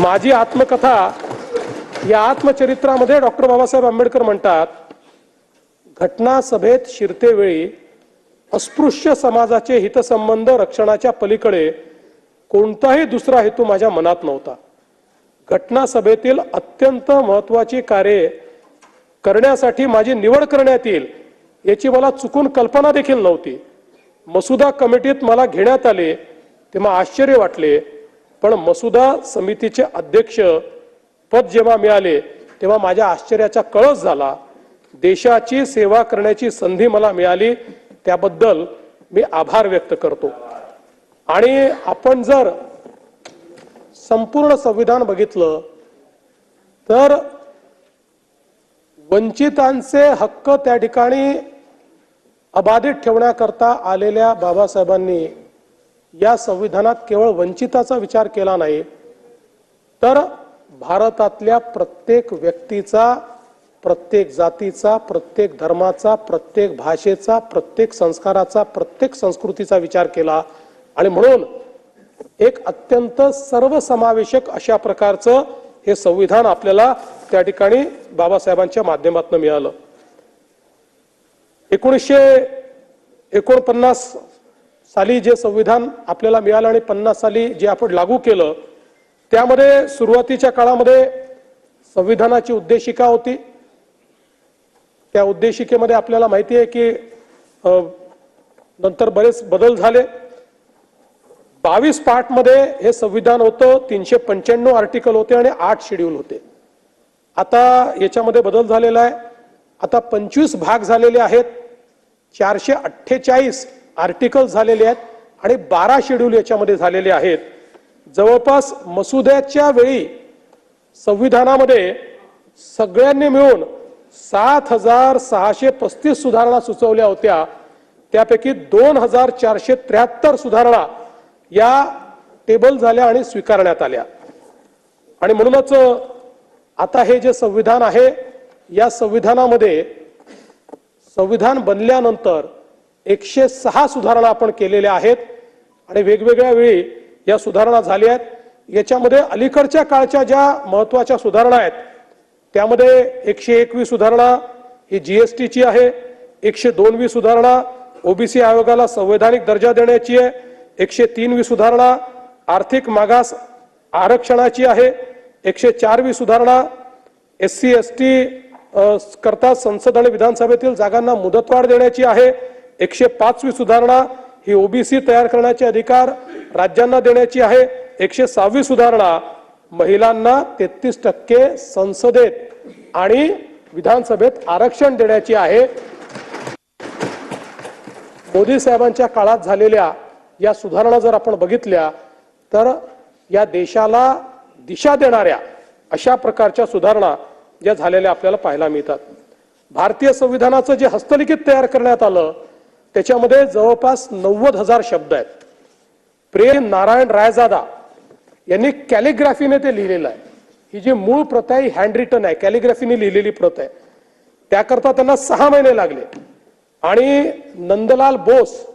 माझी आत्मकथा या आत्मचरित्रामध्ये डॉक्टर बाबासाहेब आंबेडकर म्हणतात घटना सभेत शिरतेवेळी अस्पृश्य समाजाचे हितसंबंध रक्षणाच्या पलीकडे कोणताही दुसरा हेतू माझ्या मनात नव्हता. घटना सभेतील अत्यंत महत्वाची कार्ये करण्यासाठी माझी निवड करण्यात येईल याची मला चुकून कल्पना देखील नव्हती. मसुदा कमिटीत मला घेण्यात आले तेव्हा आश्चर्य वाटले. पण मसुदा समितीचे अध्यक्ष पद जेव्हा मिळाले तेव्हा माझ्या आश्चर्याचा कळस झाला. देशाची सेवा करण्याची संधी मला मिळाली त्याबद्दल मी आभार व्यक्त करतो. आणि आपण जर संपूर्ण संविधान बघितलं तर वंचितांचे हक्क त्या ठिकाणी अबाधित ठेवण्याकरता आलेल्या बाबासाहेबांनी या संविधानात केवळ वंचिताचा विचार केला नाही तर भारतातल्या प्रत्येक व्यक्तीचा प्रत्येक जातीचा प्रत्येक धर्माचा प्रत्येक भाषेचा प्रत्येक संस्काराचा प्रत्येक संस्कृतीचा विचार केला. आणि म्हणून एक अत्यंत सर्वसमावेशक अशा प्रकारचं हे संविधान आपल्याला त्या ठिकाणी बाबासाहेबांच्या माध्यमातून मिळालं. एकोणीसशे एकोणपन्नास साली जे संविधान आपल्याला मिळालं आणि पन्नास साली जे आपण लागू केलं त्यामध्ये सुरुवातीच्या काळामध्ये संविधानाची उद्देशिका होती. त्या उद्देशिकेमध्ये आपल्याला माहिती आहे की नंतर बरेच बदल झाले. बावीस पार्टमध्ये हे संविधान होतं तीनशे पंच्याण्णव आर्टिकल होते आणि आठ शेड्यूल होते. आता याच्यामध्ये बदल झालेला आहे. आता पंचवीस भाग झालेले आहेत. चारशे अठ्ठेचाळीस आर्टिकल झालेले आहेत आणि बारा शेड्यूल याच्यामध्ये झालेले आहेत. जवळपास मसुद्याच्या वेळी संविधानामध्ये सगळ्यांनी मिळून सात हजार सहाशे पस्तीस सुधारणा सुचवल्या होत्या. त्यापैकी दोन हजार चारशे त्र्याहत्तर सुधारणा या टेबल झाल्या आणि स्वीकारण्यात आल्या. आणि म्हणूनच आता हे जे संविधान आहे या संविधानामध्ये संविधान बनल्यानंतर एकशे सहा सुधारणा आपण केलेल्या आहेत आणि वेगवेगळ्या वेळी या सुधारणा झाल्या आहेत. याच्यामध्ये अलीकडच्या काळच्या ज्या महत्त्वाच्या सुधारणा आहेत त्यामध्ये एकशे एकवी सुधारणा ही जीएसटीची आहे एकशे दोनवी सुधारणा ओबीसी आयोगाला संवैधानिक दर्जा देण्याची आहे एकशे तीनवी सुधारणा आर्थिक मागास आरक्षणाची आहे एकशे चारवी सुधारणा एस सी एस टी करता संसद आणि विधानसभेतील जागांना मुदतवाढ देण्याची आहे. एकशे पाचवी सुधारणा ही ओबीसी तयार करण्याचे अधिकार राज्यांना देण्याची आहे. एकशे सहावी सुधारणा महिलांना तेहतीस टक्के संसदेत आणि विधानसभेत आरक्षण देण्याची आहे. मोदी साहेबांच्या काळात झालेल्या या सुधारणा जर आपण बघितल्या तर या देशाला दिशा देणाऱ्या अशा प्रकारच्या सुधारणा ज्या झालेल्या आपल्याला पाहायला मिळतात. भारतीय संविधानाचं जे हस्तलिखित तयार करण्यात आलं त्याच्यामध्ये जवळपास नव्वद हजार शब्द आहेत. प्रेम नारायण रायजादा यांनी कॅलिग्राफीने ते लिहिलेलं आहे. ही जी मूळ प्रत आहे हँड रिटन आहे. कॅलिग्राफीने लिहिलेली प्रत आहे. त्याकरता त्यांना सहा महिने लागले. आणि नंदलाल बोस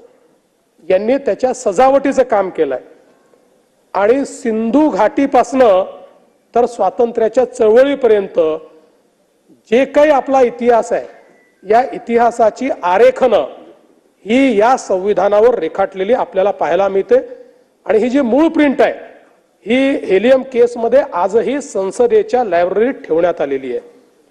यांनी त्याच्या सजावटीचं काम केलंय. आणि सिंधू घाटीपासनं तर स्वातंत्र्याच्या चळवळीपर्यंत जे काही आपला इतिहास आहे या इतिहासाची आरेखनं ही या संविधानावर रेखाटलेली आपल्याला पाहायला मिळते. आणि ही जी मूळ प्रिंट आहे ही हेलियम केसमध्ये आजही संसदेच्या लायब्ररीत ठेवण्यात आलेली आहे.